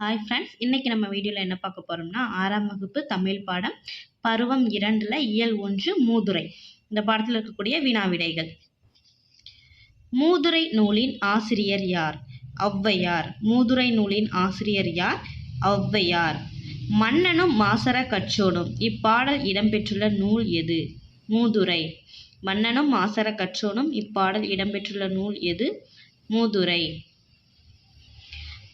Hi friends இன்றைக்கி நம்ம வீடியோவில் என்ன பார்க்க போகிறோம்னா ஆறாம் வகுப்பு தமிழ் பாடம் பருவம் இரண்டில் இயல் ஒன்று மூதுரை. இந்த பாடத்தில் இருக்கக்கூடிய வினாவிடைகள். மூதுரை நூலின் ஆசிரியர் யார்? ஔவையார். மூதுரை நூலின் ஆசிரியர் யார்? ஔவையார். மன்னனும் மாசர கற்றோனும் இப்பாடல் இடம்பெற்றுள்ள நூல் எது? மூதுரை. மன்னனும் மாசர கற்றோனும் இப்பாடல் இடம்பெற்றுள்ள நூல் எது? மூதுரை.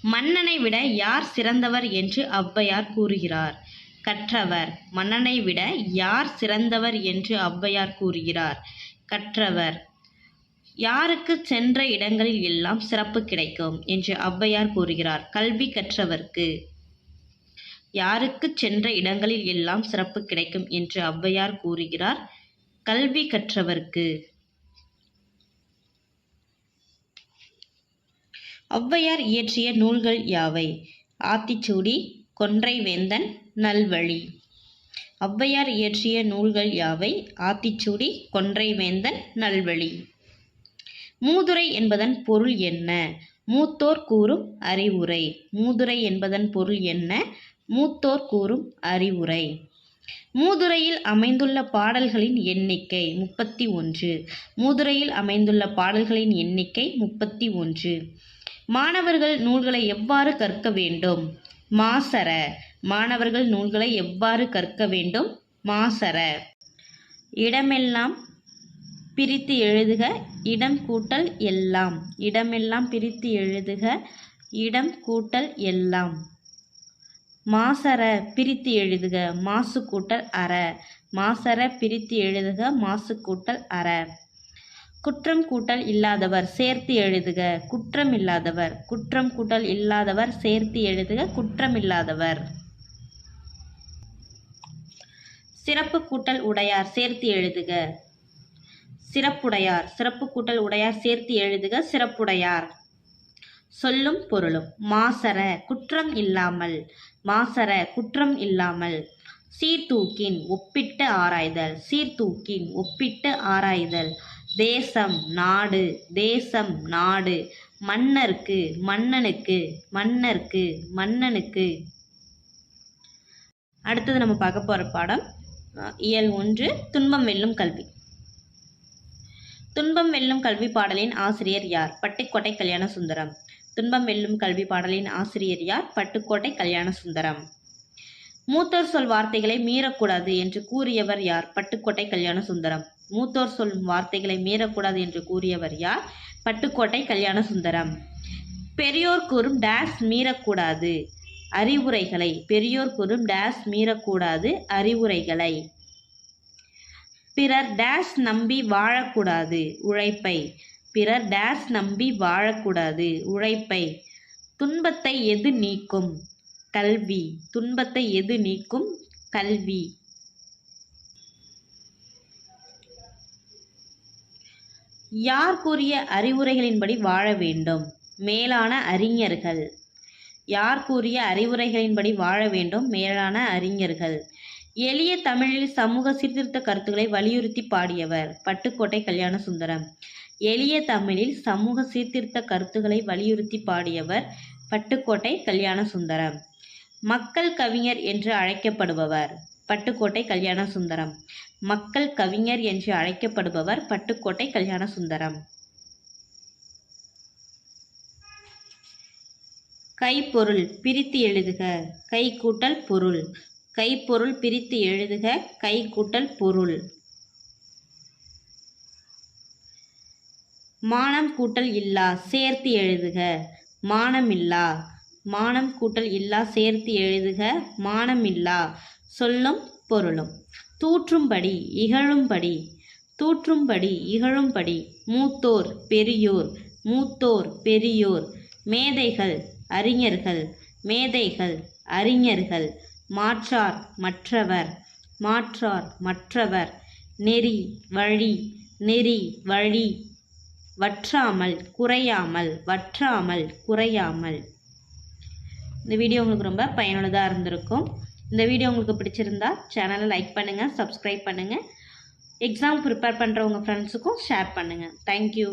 மன்னனை விட யார் சிறந்தவர் என்று ஔவையார் கூறுகிறார். கற்றவர் மன்னனை விட யார் சிறந்தவர் என்று ஔவையார் கூறுகிறார். கற்றவர் யாருக்கு சென்ற இடங்களில் எல்லாம் சிறப்பு கிடைக்கும் என்று ஔவையார் கூறுகிறார். கல்வி கற்றவர்க்கு யாருக்கு சென்ற இடங்களில் எல்லாம் சிறப்பு கிடைக்கும் என்று ஔவையார் கூறுகிறார். கல்வி கற்றவர்க்கு ஔவையார் இயற்றிய நூல்கள் யாவை? ஆத்திச்சூடி கொன்றை வேந்தன் நல்வழி. ஔவையார் இயற்றிய நூல்கள் யாவை? ஆத்திச்சூடி கொன்றை வேந்தன் நல்வழி. மூதுரை என்பதன் பொருள் என்ன? மூத்தோர் கூறும் அறிவுரை. மூதுரை என்பதன் பொருள் என்ன? மூத்தோர் கூறும் அறிவுரை. மூதுரையில் அமைந்துள்ள பாடல்களின் எண்ணிக்கை முப்பத்தி ஒன்று. மூதுரையில் அமைந்துள்ள பாடல்களின் எண்ணிக்கை முப்பத்தி ஒன்று. மாணவர்கள் நூல்களை எவ்வாறு கற்க வேண்டும்? மாசர. மாணவர்கள் நூல்களை எவ்வாறு கற்க வேண்டும்? மாசர. இடமெல்லாம் பிரித்து எழுதுக இடம் கூட்டல் எல்லாம். இடமெல்லாம் பிரித்து எழுதுக இடம் கூட்டல் எல்லாம். மாசர பிரித்து எழுதுக மாசு கூட்டல் அற. மாசர பிரித்து எழுதுக மாசு கூட்டல் அற. குற்றம் கூட்டல் இல்லாதவர் சேர்த்து எழுதுக. குற்றம் இல்லாதவர் குற்றம் கூட்டல் இல்லாதவர் சேர்த்து எழுதுக. குற்றம் இல்லாதவர் சிறப்பு கூட்டல் உடையார் சேர்த்து எழுதுக. சிறப்புடையார். சிறப்பு கூட்டல் உடையார் சேர்த்து எழுதுக. சிறப்புடையார். சொல்லும் பொருளும். மாசர குற்றம் இல்லாமல். மாசர குற்றம் இல்லாமல். சீர்தூக்கின் ஒப்பிட்டு ஆராய்தல். சீர்தூக்கின் ஒப்பிட்டு ஆராய்தல். தேசம் நாடு தேசம் நாடு. மன்னர்க்கு மன்னனுக்கு மன்னர்க்கு மன்னனுக்கு. அடுத்தது நம்ம பார்க்க போகிற பாடம் இயல் ஒன்று துன்பம் வெல்லும் கல்வி. துன்பம் வெல்லும் கல்வி பாடலின் ஆசிரியர் யார்? பட்டுக்கோட்டை கல்யாண சுந்தரம் துன்பம் வெல்லும் கல்வி பாடலின் ஆசிரியர் யார்? பட்டுக்கோட்டை கல்யாண சுந்தரம் மூத்தர் சொல் வார்த்தைகளை மீறக்கூடாது என்று கூறியவர் யார்? பட்டுக்கோட்டை கல்யாண சுந்தரம் மூத்தோர் சொல்லும் வார்த்தைகளை மீறக்கூடாது என்று கூறியவர் யார்? பட்டுக்கோட்டை கல்யாண சுந்தரம் பெரியோர் கூறும் டேஸ் மீறக்கூடாது. அறிவுரைகளை. பெரியோர் கூறும் டேஸ் மீறக்கூடாது. அறிவுரைகளை. பிறர் டேஸ் நம்பி வாழக்கூடாது. உழைப்பை. பிறர் டேஸ் நம்பி வாழக்கூடாது. உழைப்பை. துன்பத்தை எது நீக்கும்? கல்வி. துன்பத்தை எது நீக்கும்? கல்வி. யார் கூறிய அறிவுரைகளின்படி வாழ வேண்டும்? மேலான அறிஞர்கள். யார் கூறிய அறிவுரைகளின்படி வாழ வேண்டும்? மேலான அறிஞர்கள். எளிய தமிழில் சமூக சீர்திருத்த கருத்துக்களை வலியுறுத்தி பாடியவர் பட்டுக்கோட்டை கல்யாண சுந்தரம் எளிய தமிழில் சமூக சீர்திருத்த கருத்துக்களை வலியுறுத்தி பாடியவர் பட்டுக்கோட்டை கல்யாண சுந்தரம் மக்கள் கவிஞர் என்று அழைக்கப்படுபவர். பட்டுக்கோட்டை கல்யாண சுந்தரம் மக்கள் கவிஞர் என்று அழைக்கப்படுபவர் பட்டுக்கோட்டை கல்யாண சுந்தரம் கைப்பொருள் பிரித்து எழுதுக கை கூட்டல் பொருள். கைப்பொருள் பிரித்து எழுதுக கை கூட்டல் பொருள். மானம் கூட்டல் இல்லா சேர்த்து எழுதுக மானம் இல்லா மானம் கூட்டல் இல்லா சேர்த்து எழுதுக மானம் இல்லா சொல்லும் பொருளும். தூற்றும்படி இகழும்படி தூற்றும்படி இகழும்படி மூத்தோர் பெரியோர் மூத்தோர் பெரியோர் மேதைகள் அறிஞர்கள் மேதைகள் அறிஞர்கள் மாற்றார் மற்றவர் மாற்றார் மற்றவர் நெறி வழி நெறி வழி வற்றாமல் குறையாமல் வற்றாமல் குறையாமல். இந்த வீடியோ உங்களுக்கு ரொம்ப பயனுள்ளதாக இருந்திருக்கும். இந்த வீடியோ உங்களுக்கு பிடிச்சிருந்தா சேனலை லைக் பண்ணுங்கள் சப்ஸ்கிரைப் பண்ணுங்கள் எக்ஸாம் ப்ரிப்பேர் பண்ணுற உங்கள் ஃப்ரெண்ட்ஸுக்கும் ஷேர் பண்ணுங்கள் தேங்க்யூ